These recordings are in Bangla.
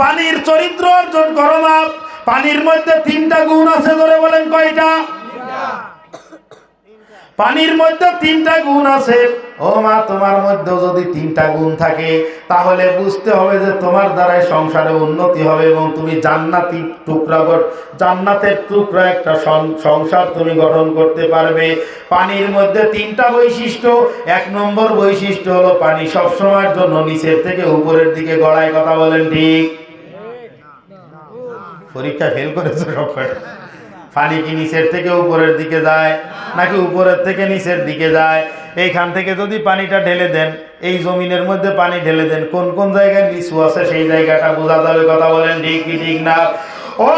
পানির চরিত্র অর্জন করো মাপ পানির মধ্যে তিনটা গুণ আছে ধরে বলেন কয়টা? পানির মধ্যে তিনটা গুণ আছে। ও মা, তোমার মধ্যে যদি তিনটা গুণ থাকে, তাহলে বুঝতে হবে যে তোমার দ্বারাই সংসারে উন্নতি হবে এবং তুমি জান্নাতি টুকরা জান্নাতের টুকরা একটা সংসার তুমি গঠন করতে পারবে। পানির মধ্যে তিনটা বৈশিষ্ট্য, এক নম্বর বৈশিষ্ট্য হলো পানি সবসময়ের জন্য নিচের থেকে উপরের দিকে গড়ায় কথা বলেন ঠিক। পরীক্ষা ফেল করেছে সব কটা। পানি কি নিচের থেকে উপরের দিকে যায়, নাকি উপরের থেকে নিচের দিকে যায়? এইখান থেকে যদি পানিটা ঢেলে দেন, এই জমিনের মধ্যে পানি ঢেলে দেন, কোন কোন জায়গায় নিচু আছে সেই জায়গাটা বোঝা যাবে, কথা বলেন ঠিক কি ঠিক না? ও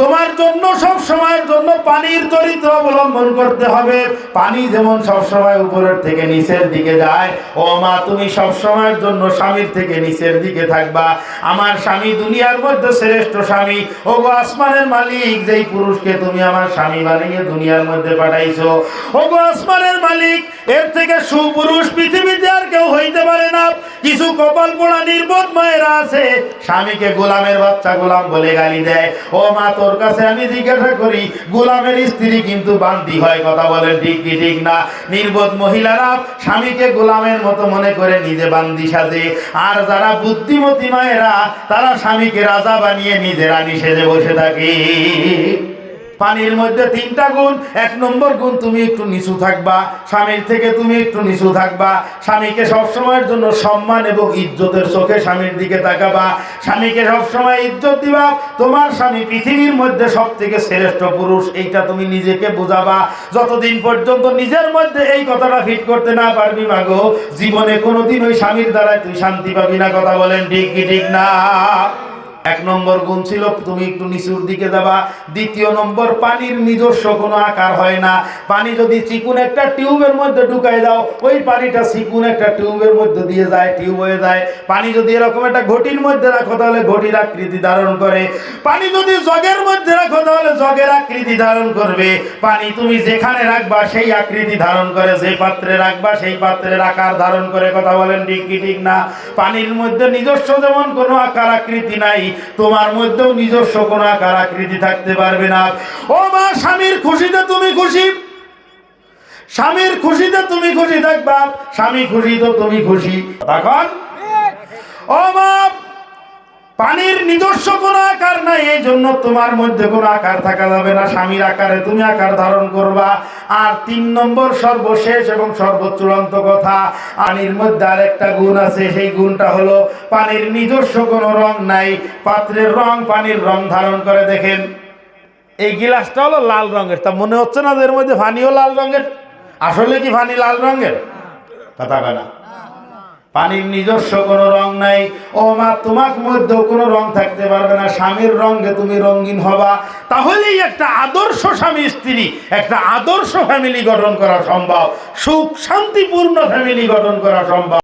তোমার জন্য সব সময়ের জন্য পানির চরিত্র অবলম্বন করতে হবে। পানি যেমন সব সময় উপরের থেকে নিচের দিকে যায়, ও মা, তুমি সব সময়ের জন্য স্বামীর থেকে নিচের দিকে থাকবা। আমার স্বামী দুনিয়ার মধ্যে শ্রেষ্ঠ স্বামী। ও গো আসমানের মালিক, যেই পুরুষকে তুমি আমার স্বামী বানিয়ে দুনিয়ার মধ্যে পাঠাইছো। ও গো আসমানের মালিক, এর থেকে সুপুরুষ পৃথিবীতে আর কেউ না কিছু কপাল পোড়া নির্বোধ মায়েরা আছে। স্বামীকে গোলামের বাচ্চা গোলাম বলে গালি দেয়। ও মা, তোর কাছে আমি জিজ্ঞাসা করি, গোলামের স্ত্রী কিন্তু বান্দি হয়, কথা বলেন ঠিক কি ঠিক না? নির্বোধ মহিলারা স্বামীকে গোলামের মতো মনে করে নিজে বান্দি সাজে। আর যারা বুদ্ধিমতী মায়েরা, তারা স্বামীকে রাজা বানিয়ে নিজে রানী সেজে বসে থাকে। পানির মধ্যে তিনটা গুণ, এক নম্বর গুণ তুমি একটু নিচু থাকবা, স্বামীর থেকে তুমি একটু নিচু থাকবা, স্বামীকে সবসময়ের জন্য সম্মান এবং ইজ্জতের চোখে স্বামীর দিকে তাকাবা, স্বামীকে সবসময় ইজ্জত দিবা, তোমার স্বামী পৃথিবীর মধ্যে সব থেকে শ্রেষ্ঠ পুরুষ, এইটা তুমি নিজেকে বোঝাবা, যতদিন পর্যন্ত নিজের মধ্যে এই কথাটা ফিট করতে না পারবি মাগো, জীবনে কোনোদিন ওই স্বামীর দ্বারা তুই শান্তি পাবি না, কথা বলেন ঠিক কি ঠিক না? এক নম্বর গুণ ছিল, তুমি একটু নিচুর দিকে যাবা। দ্বিতীয় নম্বর, পানির নিজস্ব কোনো আকার হয় না। পানি যদি চিকুন একটা টিউবের মধ্যে ঢুকাই দাও, ওই পানিটা চিকুন একটা টিউবের মধ্যে দিয়ে যায়, টিউব হয়ে যায়। পানি যদি এরকম একটা ঘটির মধ্যে রাখো, তাহলে ঘটির আকৃতি ধারণ করে। পানি যদি জগের মধ্যে রাখো, তাহলে জগের আকৃতি ধারণ করবে। পানি তুমি যেখানে রাখবা, সেই আকৃতি ধারণ করে। যে পাত্রে রাখবা, সেই পাত্রের আকার ধারণ করে। কথা বলেন ঠিক কি, ঠিক না? পানির মধ্যে নিজস্ব যেমন কোনো আকার আকৃতি নাই তোমার মধ্যেও নিজস্ব কোনো আকার আকৃতি থাকতে পারবে না। ও মা, স্বামীর খুশিতে তুমি খুশি। স্বামীর খুশিতে তুমি খুশি থাকবা, স্বামী খুশি তো তুমি খুশি। তখন? ও মা পানির নিজস্ব কোনো আকার নাই এই জন্য তোমার মধ্যে কোনো আকার থাকা যাবে না। স্বামীর আকারে তুমি আকার ধারণ করবা। আর তিন নম্বর সর্বশেষ এবং সর্বচূড়ান্ত কথা, পানির মধ্যে আর একটা গুণ আছে, সেই গুণটা হলো পানির নিজস্ব কোনো রং নাই। পাত্রের রং পানির রং ধারণ করে, দেখেন। এই গিলাসটা হলো লাল রঙের। তা মনে হচ্ছে না এর মধ্যে ফানিও লাল রঙের? আসলে কি ফানি লাল রঙের? কথা না। পানির নিজস্ব কোনো রং নাই। ও মা তোমার মধ্যে কোনো রং থাকতে পারবে না। স্বামীর রঙে তুমি রঙিন হবা। তাহলেই একটা আদর্শ স্বামী স্ত্রী, একটা আদর্শ ফ্যামিলি গঠন করা সম্ভব। সুখ শান্তিপূর্ণ ফ্যামিলি গঠন করা সম্ভব।